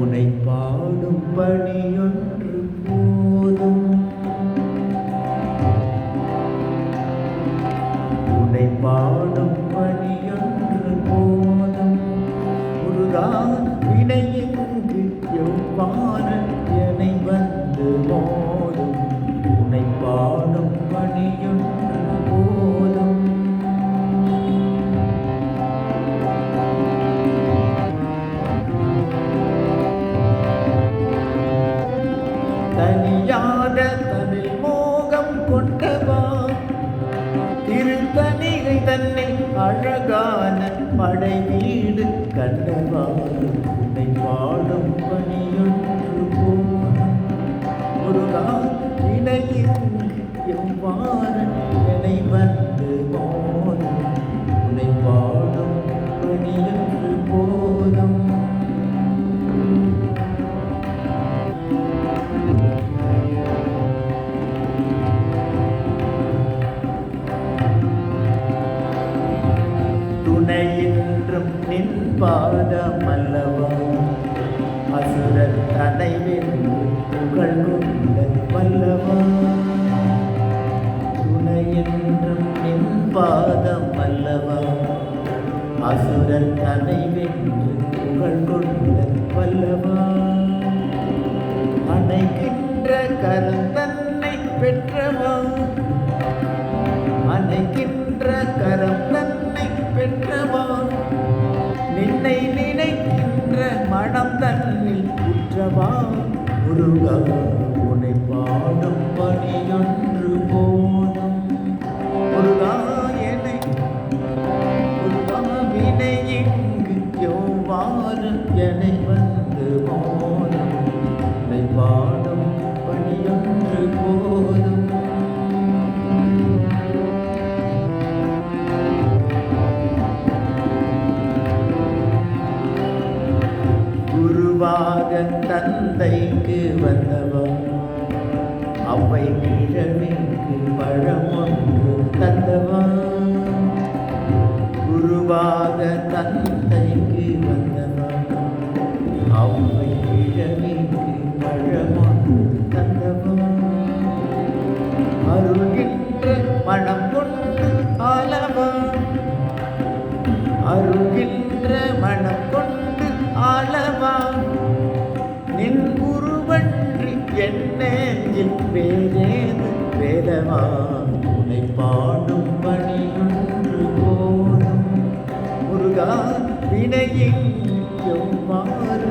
உனை பாடும் பணியொன்று போதும். உனை பாடும் பணியொன்று போதும். முருகா வினையெங்கு எவ்வாறு படை வீடு கண்டவா உன்னை பாடும் பணியொன்று போதும் முருகா இணையிங்கு எவ்வாறு என்னை வந்து மோதும்? நின் பாதமல்லவா அசுரர் தனைவென்று புகழ் கொண்ட வல்லவா? துணையென்றும் நின் பாதமல்லவா அசுரர் தனைவென்று புகழ் கொண்ட வல்லவா? அணைக்கின்ற கருத்தன்னை பெற்றவா? அணைக்கின்ற கரம் தன்னை பெற்றவா? மனம் தன்னில் குற்றவா? முருகா உனை பாடும் பணியொன்று போதும். முருகா என்னை முருகா வினை இங்கு எவ்வாறு என்னை வந்து மோதும்? உன்னை பாடும் பணியொன்று போதும். குருவாக தந்தைக்கு வந்தவன் அவை கிழமைக்கு பழம் ஒன்று தந்தவன் குருவாக தந்தைக்கு வந்தவன் அவை கிழமைக்கு பழம் ஒன்று தந்தவன் அருகின்ற மனம் கொண்டு ஆலவன் அருகின்ற மனம் கொண்டு ஆலவன் குருவன்றி வேறேது வேதவா உனை பாடும் பணியொன்று போதும். முருகா வினையின் எவ்வாறு